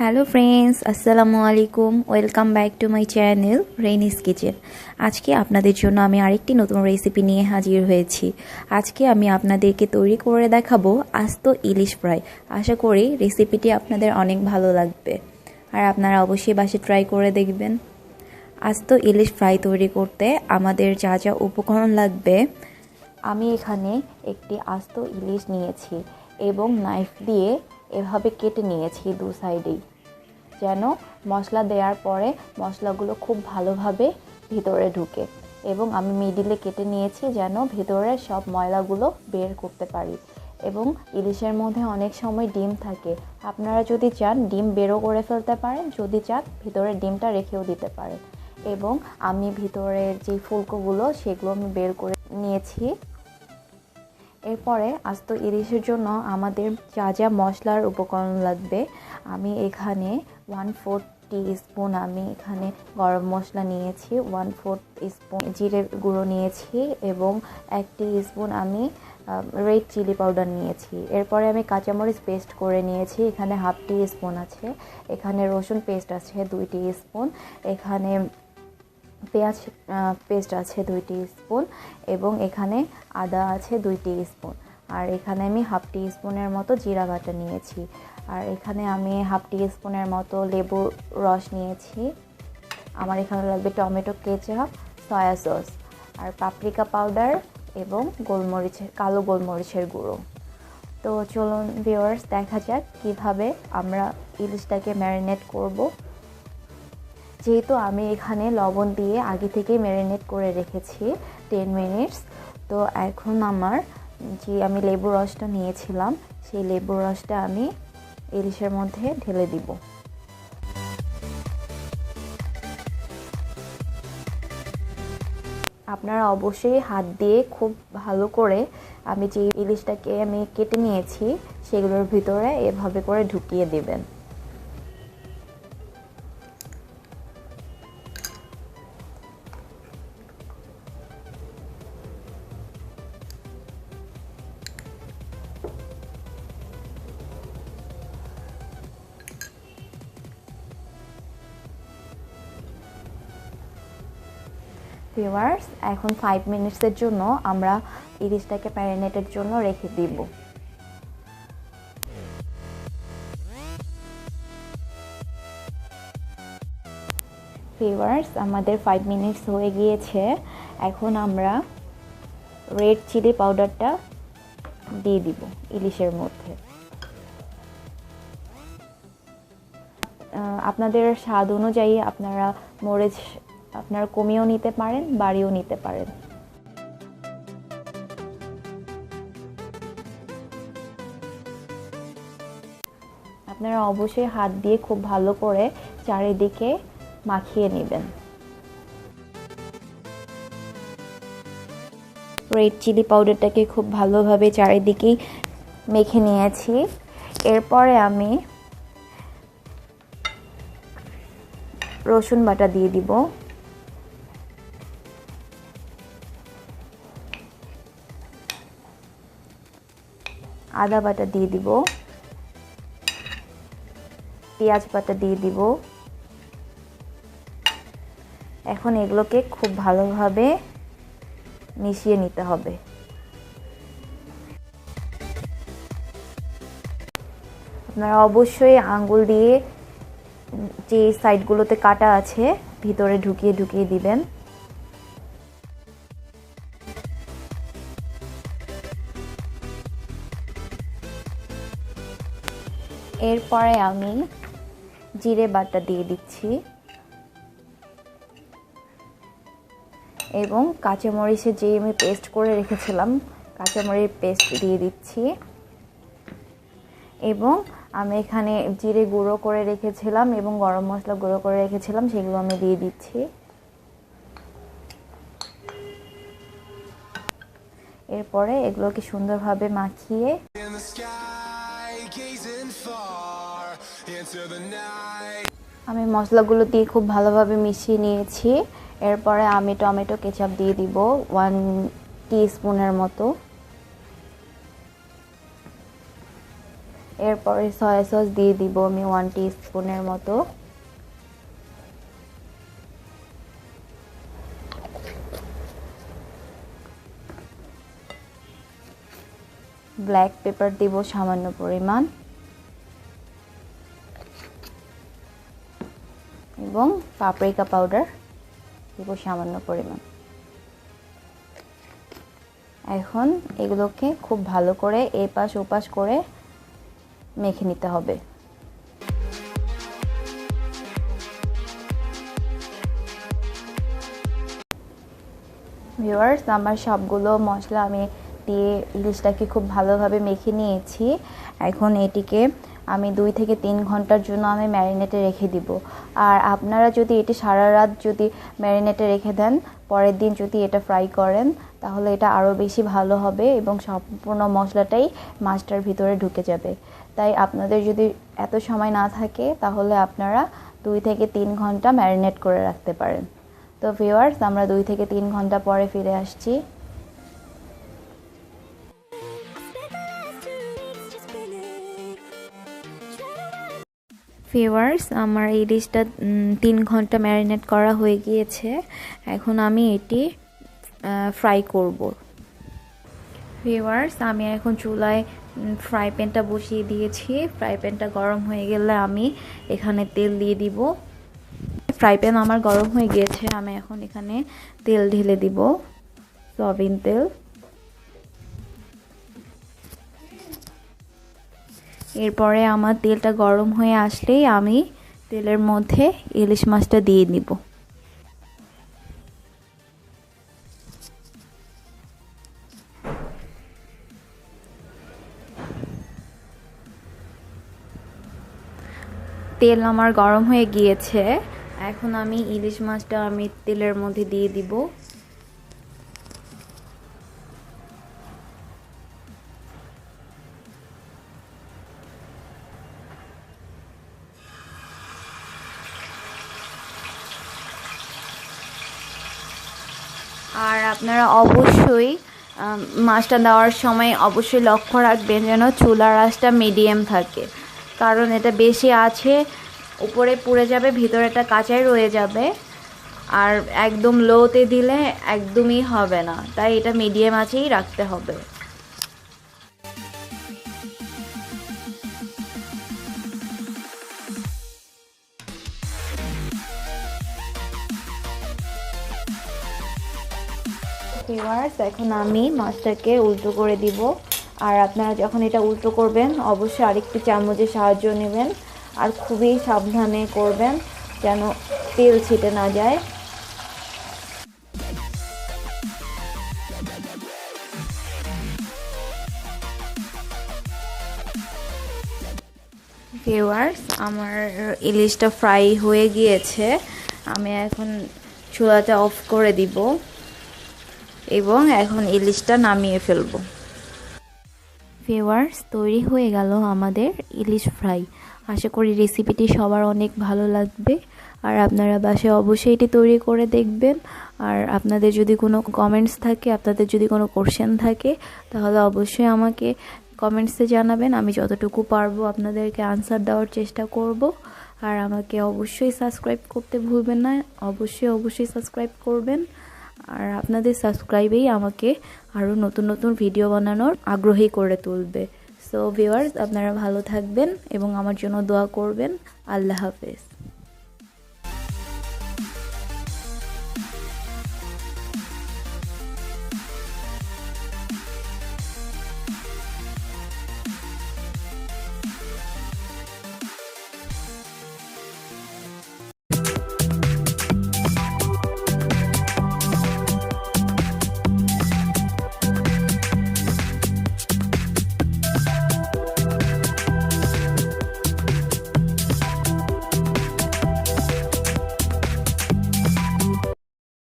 Hello friends আসসালামু আলাইকুম welcome back to my channel Renis kitchen আজকে আপনাদের জন্য আমি আরেকটি নতুন রেসিপি নিয়ে হাজির হয়েছি। আজকে আমি আপনাদেরকে তৈরি করে দেখাবো আস্ত ইলিশ ফ্রাই। আশা করি রেসিপিটি আপনাদের অনেক ভালো লাগবে। আর আপনারা অবশ্যই বাসে ট্রাই করে দেখবেন। আস্ত ইলিশ ফ্রাই তৈরি করতে আমাদের যা যা উপকরণ লাগবে, আমি এখানে একটি আস্ত ইলিশ নিয়েছি এবং নাইফ দিয়ে এভাবে কেটে নিয়েছি দু সাইডেই যেন মশলা দেওয়ার পরে মশলাগুলো খুব ভালোভাবে ভিতরে ঢুকে এবং আমি মিডিলে কেটে নিয়েছি যেন ভিতরে সব ময়লাগুলো বের করতে পারি এবং ইলিশের মধ্যে অনেক সময় ডিম থাকে। আপনারা যদি চান ডিম বেরো করে ফেলতে পারেন, যদি চান ভিতরে ডিমটা রেখেও দিতে পারেন। এবং আমি ভিতরের যে ফুলকোগুলো সেগুলো আমি বের করে নিয়েছি। এরপরে আস্ত ইলিশের জন্য আমাদের যা যা মশলার উপকরণ লাগবে, আমি এখানে ওয়ান ফোর্থ স্পুন আমি এখানে গরম মশলা নিয়েছি, ওয়ান ফোর্থ স্পুন জিরে গুঁড়ো নিয়েছি এবং এক স্পুন আমি রেড চিলি পাউডার নিয়েছি। এরপরে আমি কাঁচামরিচ পেস্ট করে নিয়েছি, এখানে হাফ টি স্পুন আছে, এখানে রসুন পেস্ট আছে দুই টি স্পুন এখানে পেঁয়াজ পেস্ট আছে দুই স্পুন এবং এখানে আদা আছে দুই স্পুন আর এখানে আমি হাফ টি স্পুনের মতো জিরা বাটা নিয়েছি। আর এখানে আমি হাফ টি স্পুনের মতো লেবুর রস নিয়েছি। আমার এখানে লাগবে টমেটো কেচাপ, সয়া সস, আর পাপরিকা পাউডার এবং গোলমরিচের, কালো গোলমরিচের গুঁড়ো। তো চলুন ভিওয়ার্স দেখা যাক কীভাবে আমরা ইলিশটাকে ম্যারিনেট করব। যেহেতু আমি এখানে লবণ দিয়ে আগে থেকে ম্যারিনেট করে রেখেছি টেন মিনিটস তো এখন আমার যে আমি লেবু রসটা নিয়েছিলাম, সেই লেবু রসটা আমি ইলিশের মধ্যে ঢেলে দিব। আপনারা অবশ্যই হাত দিয়ে খুব ভালো করে আমি যে ইলিশটাকে আমি কেটে নিয়েছি, সেগুলোর ভিতরে এভাবে করে ঢুকিয়ে দেবেন। ভিওয়ার্স এখন ফাইভ মিনিটসের জন্য আমরা ইলিশটাকে প্যারেনেটের জন্য রেখে দিব। ভিওয়ার্স আমাদের ফাইভ মিনিটস হয়ে গিয়েছে। এখন আমরা রেড চিলি পাউডারটা দিয়ে দিব ইলিশের মধ্যে। আপনাদের স্বাদ অনুযায়ী আপনারা মরিচ আপনারা কমিয়েও নিতে পারেন বাড়িও নিতে পারেন। আপনারা অবশ্যই হাত দিয়ে খুব ভালো করে চারিদিকে মাখিয়ে নেবেন। রেড চিলি পাউডারটাকে খুব ভালোভাবে চারিদিকেই মেখে নিয়েছি। এরপরে আমি রসুন বাটা দিয়ে দিব। আদা বাটা দিয়ে দিব, পেঁয়াজ বাটা দিয়ে দিব। এখন এগুলোকে খুব ভালোভাবে মিশিয়ে নিতে হবে। আপনারা অবশ্যই আঙ্গুল দিয়ে যে সাইডগুলোতে কাটা আছে, ভিতরে ঢুকিয়ে ঢুকিয়ে দিবেন। এরপরে আমি জিরে বাটা দিয়ে দিচ্ছি এবং কাঁচামরিচে যে আমি পেস্ট করে রেখেছিলাম কাঁচামরিচ পেস্ট দিয়ে দিচ্ছি। এবং আমি এখানে জিরে গুঁড়ো করে রেখেছিলাম এবং গরম মশলা গুঁড়ো করে রেখেছিলাম, সেগুলো আমি দিয়ে দিচ্ছি। এরপরে এগুলোকে সুন্দরভাবে মাখিয়ে আমি মশলাগুলো দিয়ে খুব ভালোভাবে মিশিয়ে নিয়েছি। এরপরে আমি টমেটো কেচাপ দিয়ে দিব ওয়ান স্পুনের মতো। এরপরে সয়া সস দিয়ে দিব আমি ওয়ান স্পুনের মতো। ব্ল্যাক পেপার দিব সামান্য পরিমাণ। এবং পাপরিকা পাউডার দিব সামান্য পরিমাণ। এখন এগুলোকে খুব ভালো করে এপাশ ওপাশ করে মেখে নিতে হবে। ভিউয়ার্স আমার সবগুলো মশলা আমি দিয়ে ইলিশটাকে খুব ভালোভাবে মেখে নিয়েছি। এখন এটিকে আমি দুই থেকে তিন ঘণ্টার জন্য আমি ম্যারিনেটে রেখে দিব। আর আপনারা যদি এটি সারা রাত যদি ম্যারিনেটে রেখে দেন, পরের দিন যদি এটা ফ্রাই করেন, তাহলে এটা আরও বেশি ভালো হবে এবং সম্পূর্ণ মশলাটাই মাছটার ভিতরে ঢুকে যাবে। তাই আপনাদের যদি এত সময় না থাকে, তাহলে আপনারা দুই থেকে তিন ঘণ্টা ম্যারিনেট করে রাখতে পারেন। তো ভিওয়ার্স আমরা দুই থেকে তিন ঘণ্টা পরে ফিরে আসছি। ভিওয়ার্স আমার এই ডিশটা তিন ঘণ্টা ম্যারিনেট করা হয়ে গিয়েছে। এখন আমি এটি ফ্রাই করব। ভিওয়ার্স আমি এখন চুলায় ফ্রাই প্যানটা বসিয়ে দিয়েছি। ফ্রাই প্যানটা গরম হয়ে গেলে আমি এখানে তেল দিয়ে দিব। ফ্রাই প্যান আমার গরম হয়ে গিয়েছে, আমি এখন এখানে তেল ঢেলে দিব। সয়াবিন তেল। এরপরে আমার তেলটা গরম হয়ে আসলেই আমি তেলের মধ্যে ইলিশ মাছটা দিয়ে নিব। তেল আমার গরম হয়ে গিয়েছে। এখন আমি ইলিশ মাছটা আমি তেলের মধ্যে দিয়ে দিব। আপনারা অবশ্যই মাছটা দেওয়ার সময় অবশ্যই লক্ষ্য রাখবেন যেন চুলার আঁচটা মিডিয়াম থাকে। কারণ এটা বেশি আছে, উপরে পুড়ে যাবে, ভিতরে একটা কাঁচাই রয়ে যাবে। আর একদম লোতে দিলে একদমই হবে না। তাই এটা মিডিয়াম আছেই রাখতে হবে। ভিউয়ার্স এখন আমি মাছটাকে উল্টো করে দিব। আর আপনারা যখন এটা উল্টো করবেন, অবশ্যই আরেকটি চামচের সাহায্য নেবেন। আর খুবই সাবধানে করবেন, যেন তেল ছিটে না যায়। ভিউয়ার্স আমার ইলিশটা ফ্রাই হয়ে গিয়েছে। আমি এখন চুলাটা অফ করে দিব। এবং এখন ইলিশটা নামিয়ে ফেলব। ভিউয়ার্স তৈরি হয়ে গেল আমাদের ইলিশ ফ্রাই। আশা করি রেসিপিটি সবার অনেক ভালো লাগবে। আর আপনারা বাসায় অবশ্যই এটি তৈরি করে দেখবেন। আর আপনাদের যদি কোনো কমেন্টস থাকে, আপনাদের যদি কোনো কোশ্চেন থাকে, তাহলে অবশ্যই আমাকে কমেন্টসে জানাবেন। আমি যতটুকু পারব আপনাদেরকে আনসার দেওয়ার চেষ্টা করব। আর আমাকে অবশ্যই সাবস্ক্রাইব করতে ভুলবেন না। অবশ্যই অবশ্যই সাবস্ক্রাইব করবেন। আর আপনাদের সাবস্ক্রাইবেই আমাকে আরও নতুন নতুন ভিডিও বানানোর আগ্রহী করে তুলবে। সো ভিওয়ার্স আপনারা ভালো থাকবেন এবং আমার জন্য দোয়া করবেন। আল্লাহ হাফেজ।